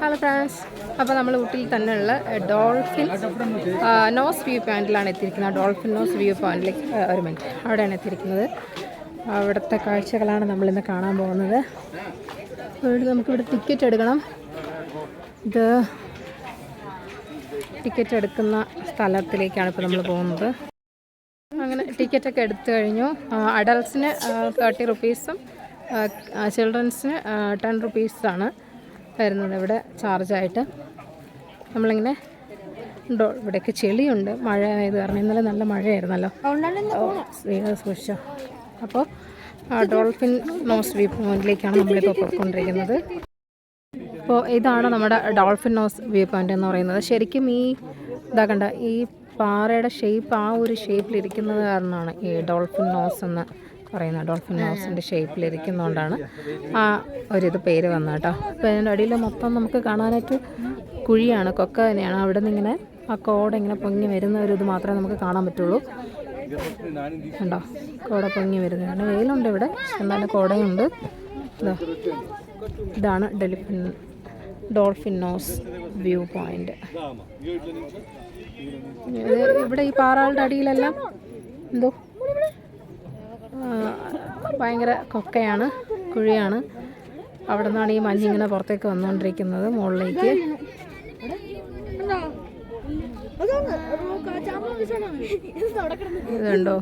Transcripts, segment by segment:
Hello France അപ്പോൾ നമ്മൾ ഊട്ടിയിൽ തന്നെയുള്ള ഡോൾഫിൻ നോസ് വ്യൂ പോയിന്റിലാണ് എത്തിയിരിക്കുന്നത്. ഡോൾഫിൻ നോസ് വ്യൂ പോയിന്റിലേക്ക് ഒരു മിനിറ്റ് അവിടെയാണ് എത്തിയിരിക്കുന്നത്. അവിടുത്തെ കാഴ്ചകളാണ് നമ്മളിന്ന് കാണാൻ പോകുന്നത്. നമുക്കിവിടെ ടിക്കറ്റ് എടുക്കണം. ഇത് ടിക്കറ്റ് എടുക്കുന്ന സ്ഥലത്തിലേക്കാണ് ഇപ്പോൾ നമ്മൾ പോകുന്നത്. അങ്ങനെ ടിക്കറ്റൊക്കെ എടുത്തു കഴിഞ്ഞു. അഡൾട്ട്സിന് തേർട്ടി റുപ്പീസും ചിൽഡ്രൻസിന് ടെൻ റുപ്പീസാണ് വരുന്നത് ഇവിടെ ചാർജായിട്ട് നമ്മളിങ്ങനെ ഉണ്ടോ? ഇവിടെയൊക്കെ ചെളിയുണ്ട്. മഴ ആയത് കാരണം ഇന്നലെ നല്ല മഴയായിരുന്നല്ലോ. സ്ത്രീകൾ സൂക്ഷിച്ചോ. അപ്പോൾ ഡോൾഫിൻ നോസ് വ്യൂ പോയിന്റിലേക്കാണ് നമ്മളിപ്പോൾ പോയിക്കൊണ്ടിരിക്കുന്നത്. അപ്പോൾ ഇതാണ് നമ്മുടെ ഡോൾഫിൻ നോസ് വ്യൂ പോയിന്റ് എന്ന് പറയുന്നത്. ശരിക്കും ഈ ഇതാ കണ്ട ഈ പാറയുടെ ഷേപ്പ് ആ ഒരു ഷേപ്പിലിരിക്കുന്നത് കാരണമാണ് ഈ ഡോൾഫിൻ നോസ് എന്ന് പറയുന്നത് ഡോൾഫിൻ ഹൗസിന്റെ ഷേപ്പിലിരിക്കുന്നതുകൊണ്ടാണ് ആ ഒരിത് പേര് വന്നത് കേട്ടോ. അപ്പോൾ അതിന്റെ അടിയിൽ മൊത്തം നമുക്ക് കാണാനായിട്ട് കുഴിയാണ് കൊക്ക തന്നെയാണ്. അവിടെ നിന്ന് ഇങ്ങനെ ആ കോട ഇങ്ങനെ പൊങ്ങി വരുന്ന ഒരു ഇത് മാത്രമേ നമുക്ക് കാണാൻ പറ്റുള്ളൂ. കണ്ടോ? കോട പൊങ്ങി വരുന്നതാണ് വെയിലുണ്ട് ഇവിടെ. എന്നാലും കോടയുണ്ട്. ഇതാ ഇതാണ് ഡെലിഫിൻ ഡോൾഫിൻ നോസ് വ്യൂ പോയിന്റ്. ഇവിടെ ഈ പാറകളുടെ അടിയിലെല്ലാം എന്തോ ഭയങ്കര കൊക്കയാണ് കുഴിയാണ്. അവിടെ നിന്നാണ് ഈ മഞ്ഞിങ്ങനെ പുറത്തേക്ക് വന്നുകൊണ്ടിരിക്കുന്നത് മുകളിലേക്ക്. ഇതുണ്ടോ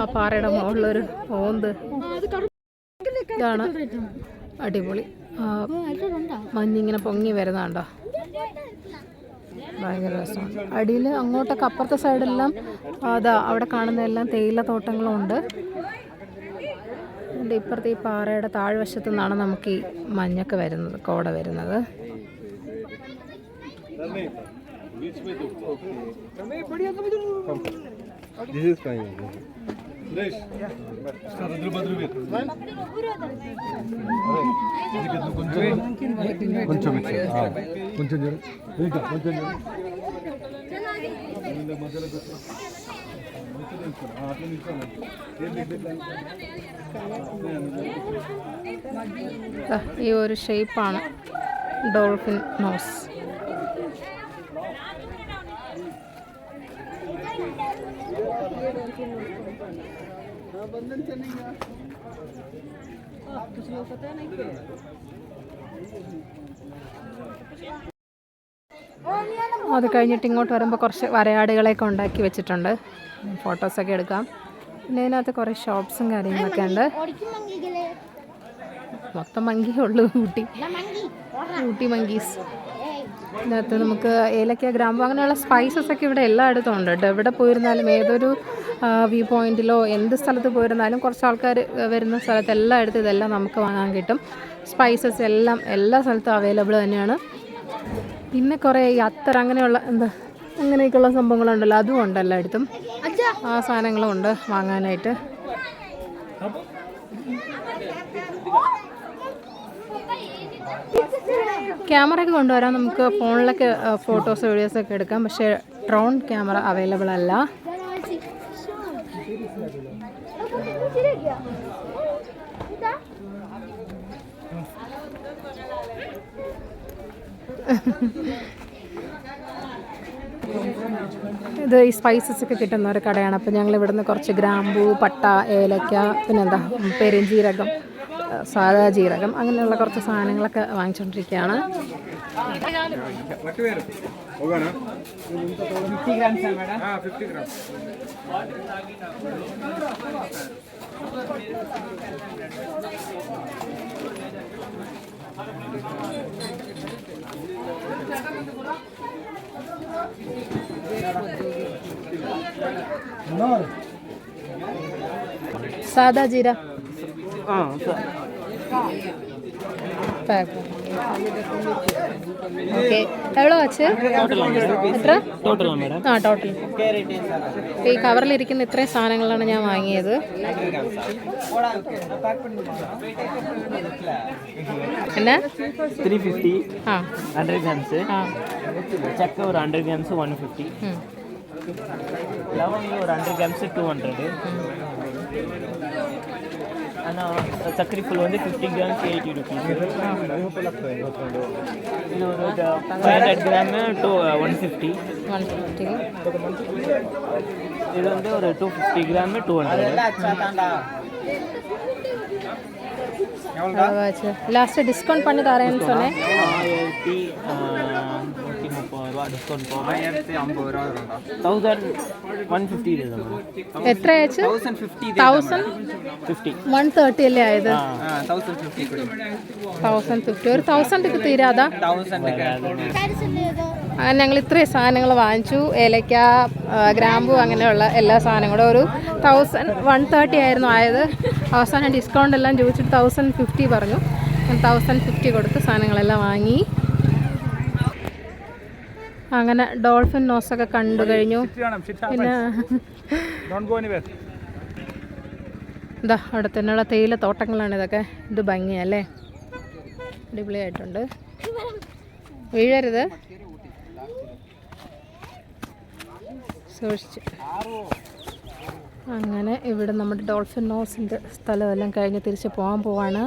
ആ പാറയുടെ മുകളിലൊരു ഓന്ത് ഇതാണ് അടിപൊളി. മഞ്ഞിങ്ങനെ പൊങ്ങി വരുന്നതാണ്ടോ? ഭയങ്കര രസമാണ്. അടിയിൽ അങ്ങോട്ടൊക്കെ അപ്പുറത്തെ സൈഡെല്ലാം അതാ അവിടെ കാണുന്ന എല്ലാം തേയില തോട്ടങ്ങളും ഉണ്ട് എന്റെ ഇപ്പുറത്തെ ഈ പാറയുടെ താഴ്വശത്തു നിന്നാണ് നമുക്ക് ഈ മഞ്ഞൊക്കെ വരുന്നത് കോട വരുന്നത്. This is fine. కొంచెం ఇచ్చేయి. ఆ, కొంచెం చూడు ఇంకా కొంచెం చూడు ദാ ഈ ഒരു ഷേപ്പാണ് ഡോൾഫിൻ നോസ് അത് കഴിഞ്ഞിട്ട് ഇങ്ങോട്ട് വരുമ്പോൾ കുറച്ച് വരയാടുകളെയൊക്കെ ഉണ്ടാക്കി വെച്ചിട്ടുണ്ട്. ഫോട്ടോസൊക്കെ എടുക്കാം. പിന്നെ ഇതിനകത്ത് കുറേ ഷോപ്സും കാര്യങ്ങളൊക്കെ ഉണ്ട്. മൊത്തം മങ്കിയേ ഉള്ളൂ ഊട്ടി. ഊട്ടി മങ്കീസ്. ഇതിനകത്ത് നമുക്ക് ഏലക്ക ഗ്രാമ്പു അങ്ങനെയുള്ള സ്പൈസസ് ഒക്കെ ഇവിടെ എല്ലായിടത്തും ഉണ്ട് കേട്ടോ. എവിടെ പോയിരുന്നാലും ഏതൊരു വ്യൂ പോയിന്റിലോ എന്ത് സ്ഥലത്ത് പോയിരുന്നാലും കുറച്ച് ആൾക്കാർ വരുന്ന സ്ഥലത്ത് എല്ലായിടത്തും ഇതെല്ലാം നമുക്ക് വാങ്ങാൻ കിട്ടും. സ്പൈസസ് എല്ലാം എല്ലാ സ്ഥലത്തും അവൈലബിൾ തന്നെയാണ്. പിന്നെ കുറേ ഈ അത്തർ അങ്ങനെയുള്ള എന്താ അങ്ങനെയൊക്കെയുള്ള സംഭവങ്ങളുണ്ടല്ലോ അതും ഉണ്ട് എല്ലായിടത്തും. ആ സാധനങ്ങളും ഉണ്ട് വാങ്ങാനായിട്ട്. ക്യാമറ ഒക്കെ കൊണ്ടുവരാൻ നമുക്ക് ഫോണിലൊക്കെ ഫോട്ടോസ് വീഡിയോസ് ഒക്കെ എടുക്കാം. പക്ഷേ ഡ്രോൺ ക്യാമറ അവൈലബിൾ അല്ല. ഇത് ഈ സ്പൈസസ് ഒക്കെ കിട്ടുന്ന ഒരു കടയാണ്. അപ്പോൾ ഞങ്ങൾ ഇവിടുന്ന് കുറച്ച് ഗ്രാമ്പൂ പട്ട ഏലക്ക പിന്നെന്താ പെരുംജീരകം സാധാ ജീരകം അങ്ങനെയുള്ള കുറച്ച് സാധനങ്ങളൊക്കെ വാങ്ങിച്ചുകൊണ്ടിരിക്കുകയാണ് സാദാ ജീരാ. பேக் ஓகே എത്ര? ആ ടോട്ടൽ ഈ കവറിലിരിക്കുന്ന ഇത്രയും സാധനങ്ങളാണ് ഞാൻ വാങ്ങിയത്. എന്നാ ஆனால் சர்க்கரை ஃபுல் வந்து ஃபிஃப்டி கிராம்ஸ் எயிட்டி ருபீஸ் இது ஒரு five hundred gram two one fifty one fifty இது வந்து ஒரு two fifty gram two hundred last discount பண்ணி தரேன்னு சொன்னேன் എത്ര അല്ലേ ആയത്? ഒരു തൗസൻഡ് തീരാതാ? ഞങ്ങൾ ഇത്രയും സാധനങ്ങൾ വാങ്ങിച്ചു. ഏലക്ക ഗ്രാമ്പു അങ്ങനെയുള്ള എല്ലാ സാധനങ്ങളും. ഒരു തൗസൻഡ് വൺ തേർട്ടി ആയിരുന്നു ആയത്. അവസാനം ഡിസ്കൗണ്ട് എല്ലാം ചോദിച്ചിട്ട് തൗസൻഡ് ഫിഫ്റ്റി പറഞ്ഞു. തൗസൻഡ് ഫിഫ്റ്റി കൊടുത്ത് സാധനങ്ങളെല്ലാം വാങ്ങി. അങ്ങനെ ഡോൾഫിൻ നോസ് ഒക്കെ കണ്ടു കഴിഞ്ഞു. പിന്നെ ഇതാ അവിടെ തന്നെയുള്ള തേയില തോട്ടങ്ങളാണ് ഇതൊക്കെ. ഇത് ഭംഗിയല്ലേ? അടിപൊളിയായിട്ടുണ്ട്. വീഴരുത്. സൂക്ഷിച്ച്. അങ്ങനെ ഇവിടെ നമ്മുടെ ഡോൾഫിൻ നോസിന്റെ സ്ഥലമെല്ലാം കഴിഞ്ഞ് തിരിച്ച് പോകാൻ പോവാണ്.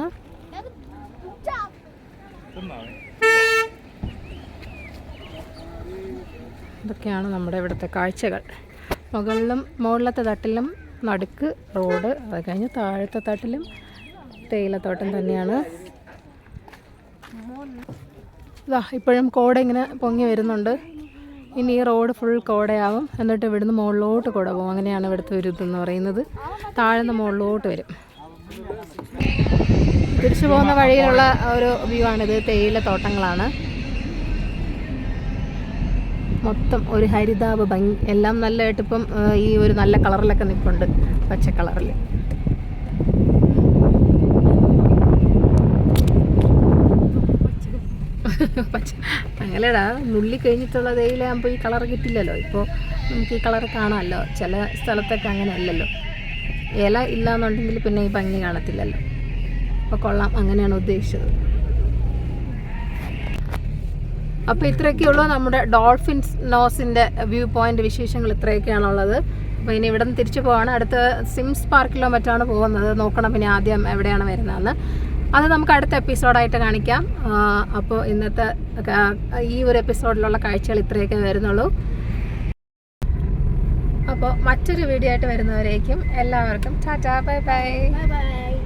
ഇതൊക്കെയാണ് നമ്മുടെ ഇവിടുത്തെ കാഴ്ചകൾ. മുകളിലും മുകളിലത്തെ തട്ടിലും നടുക്ക് റോഡ് അത് കഴിഞ്ഞ് താഴത്തെ തട്ടിലും തേയിലത്തോട്ടം തന്നെയാണ്. ഇതാ ഇപ്പോഴും കോട ഇങ്ങനെ പൊങ്ങി വരുന്നുണ്ട്. ഇനി ഈ റോഡ് ഫുൾ കോടയാവും. എന്നിട്ട് ഇവിടുന്ന് മുകളിലോട്ട് കൂടെ പോകും. അങ്ങനെയാണ് ഇവിടുത്തെ ഒരു ഇതെന്ന് പറയുന്നത്. താഴ്ന്ന് മുകളിലോട്ട് വരും. തിരിച്ചു പോകുന്ന വഴിയിലുള്ള ഒരു വ്യൂ ആണിത്. തേയില തോട്ടങ്ങളാണ് മൊത്തം ഒരു ഹരിതാപ ഭംഗി. എല്ലാം നല്ലതായിട്ട് ഇപ്പം ഈ ഒരു നല്ല കളറിലൊക്കെ നിൽപ്പുണ്ട് പച്ച കളറിൽ. പച്ച. അങ്ങനെടാ നുള്ളി കഴിഞ്ഞിട്ടുള്ള തേയിലാകുമ്പോൾ ഈ കളർ കിട്ടില്ലല്ലോ. ഇപ്പോൾ നമുക്ക് ഈ കളർ കാണാമല്ലോ. ചില സ്ഥലത്തൊക്കെ അങ്ങനെ അല്ലല്ലോ ഇല എന്നുണ്ടെങ്കിൽ പിന്നെ ഈ ഭംഗി കാണത്തില്ലല്ലോ. അപ്പോൾ കൊള്ളാം. അങ്ങനെയാണ് ഉദ്ദേശിച്ചത്. അപ്പോൾ ഇത്രയൊക്കെയുള്ളൂ നമ്മുടെ ഡോൾഫിൻസ് നോസിന്റെ വ്യൂ പോയിന്റ് വിശേഷങ്ങൾ ഇത്രയൊക്കെയാണുള്ളത്. അപ്പോൾ ഇനി ഇവിടെ നിന്ന് തിരിച്ചു പോവാണ്. അടുത്ത സിംസ് പാർക്കിലോ മറ്റാണ് പോകുന്നത്. നോക്കണം പിന്നെ ആദ്യം എവിടെയാണ് വരുന്നതെന്ന്. അത് നമുക്ക് അടുത്ത എപ്പിസോഡായിട്ട് കാണിക്കാം. അപ്പോൾ ഇന്നത്തെ ഈ ഒരു എപ്പിസോഡിലുള്ള കാഴ്ചകൾ ഇത്രയൊക്കെ വരുന്നുള്ളൂ. അപ്പോൾ മറ്റൊരു വീഡിയോ ആയിട്ട് വരുന്നവരേക്കും എല്ലാവർക്കും ടാറ്റാ. ബൈ. Bye bye.